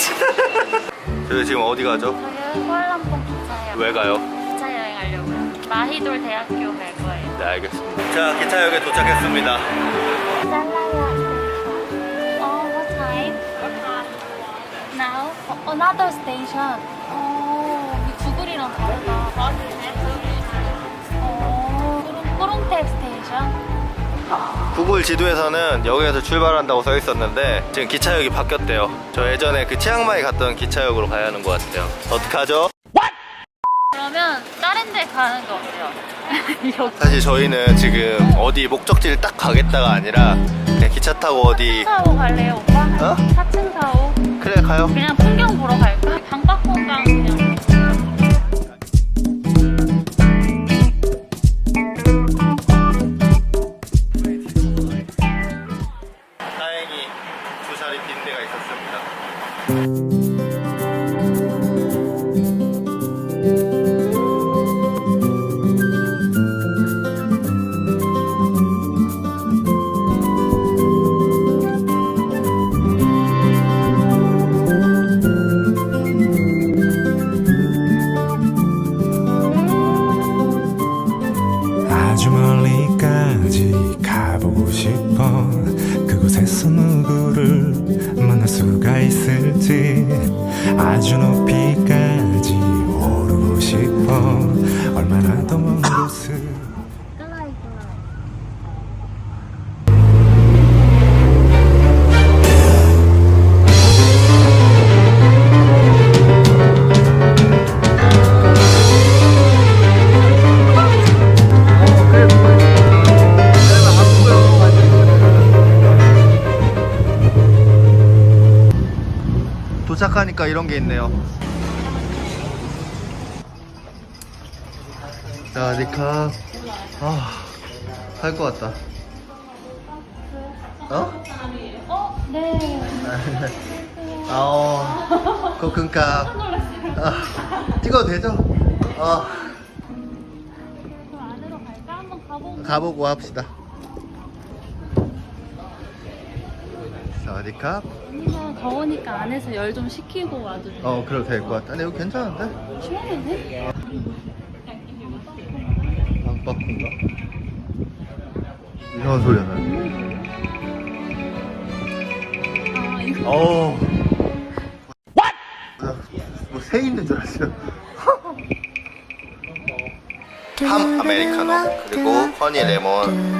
저희 지금 어디 가죠? 저희 쿠알라룸푸르 기차요. 왜 가요? 기차 여행 하려고요. 마히돌 대학교 갈 거예요. 네 알겠습니다 자 기차역에 도착했습니다 잘라야 Oh, what time? Now? Oh, another station. 어, 이 구글이랑 다르다. 구글 지도에서는 여기에서 출발한다고 써 있었는데 지금 기차역이 바뀌었대요 저 예전에 그 치앙마이 갔던 기차역으로 가야 하는 것 같아요 어떡하죠? 그러면 다른 데 가는 거 어때요? 여기 사실 저희는 지금 어디 목적지를 딱 가겠다가 아니라 그냥 기차 타고 어디 4층 4호 갈래요, 오빠? 어? 4층 4호? 그래 가요 그냥 풍경 멀리까지 가보고 싶어. 그곳에서 누구를 만날 수가 있을지. 아주 높이까지 오르고 싶어. 얼마나 더먼 곳을 도착하니까 이런 게 있네요 자 니카 아 할 것 같다 어? 어? 네. 아오 코큰카 아, 찍어도 되죠? 어 그럼 안으로 갈까? 한번 가보고. 가보고 합시다 아니면 더우니까 안에서 열 좀 식히고 와도 돼. 어 그래도 될 것 같다 근데 여기 괜찮은데? 시원하네? 방바꾼가? 이상한 소리가 나네 아, 이거. 어우 뭐새 있는 줄 알았어요 함 아메리카노 그리고 허니 레몬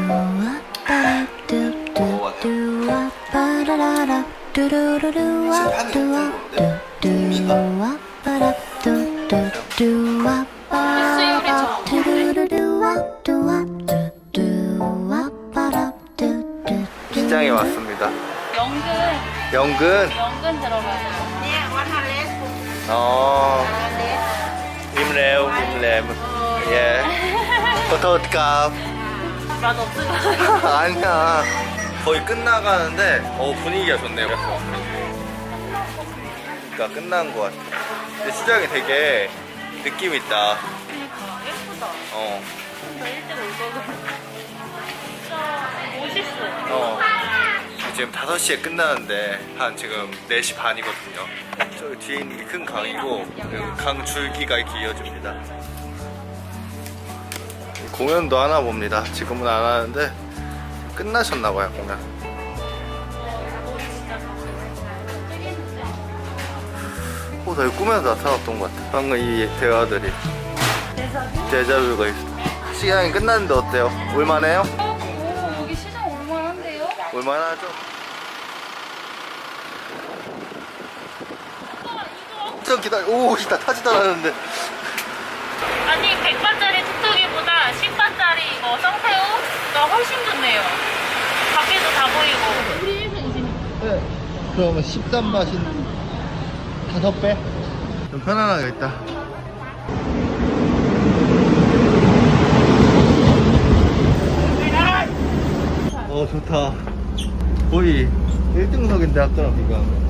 시장에 왔습니다. 연근, 연근. 연근 들어가요. 어. 임레우 임렘 예. 포토값 맛 없을 것 같아. 아니야 거의 끝나가는데 어 분위기가 좋네요 그러니까 끝난 것 같아 근데 시장이 되게 느낌 있다 그러니까 예쁘다. 어 나 일찍 올 거거든. 진짜 멋있어. 어. 지금 5시에 끝나는데 한 지금 4시 반이거든요 저 뒤에 있는 게 큰 강이고 그리고 강 줄기가 이렇게 이어집니다 공연도 하나 봅니다 지금은 안 하는데 끝나셨나봐요 공연 어, 나 이거 꿈에서 나타났던 것 같아 방금 이 대화들이 데자뷰가 있어 시간이 끝났는데 어때요? 올만해요? 오, 여기 시장 올만한데요? 올만하죠? 좀 기다려. 오, 나 타지도 않았는데. 아니 100바짜리 툭툭이보다 10바짜리 이거 성새우가 훨씬 좋네요. 밖에도 다 보이고. 우리. 네. 그러면 13맛인 다섯 배? 좀 편안하겠다. 어, 좋다. 거의 1등석인데 아까랑 비교하면.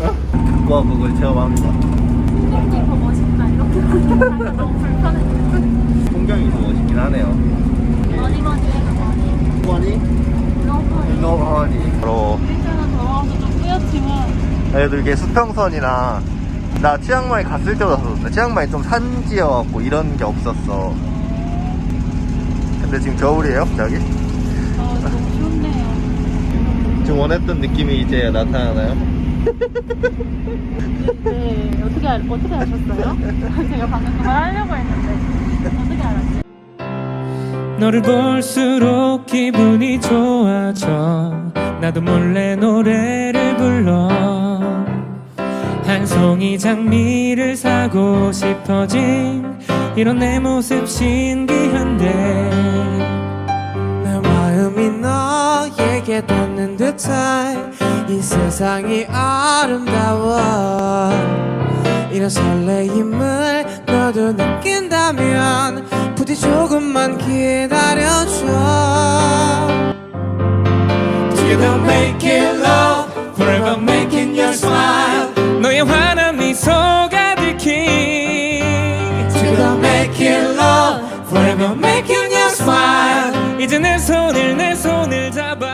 어? 와, 그걸 체험합니다. 풍경이 더 멋있다. 이렇게 보니까 너무 불편해. 풍경이 좀 멋있긴 하네요. 머니 머니 해도 머니. 허니? 너무 노 허니. 바로 일단은 더워서 좀 뿌옇지만 그래도 이게 수평선이나 나 치앙마이 갔을 때보다 더 좋다. 치앙마이 좀 산지여갖고 이런 게 없었어. 근데 지금 겨울이에요, 갑자기? 어, 너무 좋네요. 지금 원했던 느낌이 이제 나타나나요? 네, 어떻게, 알, 어떻게 아셨어요? 제가 방금 그말 하려고 했는데. 어떻게 알았지? 너를 볼수록 기분이 좋아져 나도 몰래 노래를 불러 한 송이 장미를 사고 싶어진 이런 내 모습 신기한데 내 마음이 너에게 닿는 듯해 이 세상이 아름다워. 이런 설레임을 너도 느낀다면 부디 조금만 기다려줘. Together make it love Forever making your smile 너의 환한 미소 가득히 Together make it love Forever making your smile 이제 내 손을 내 손을 잡아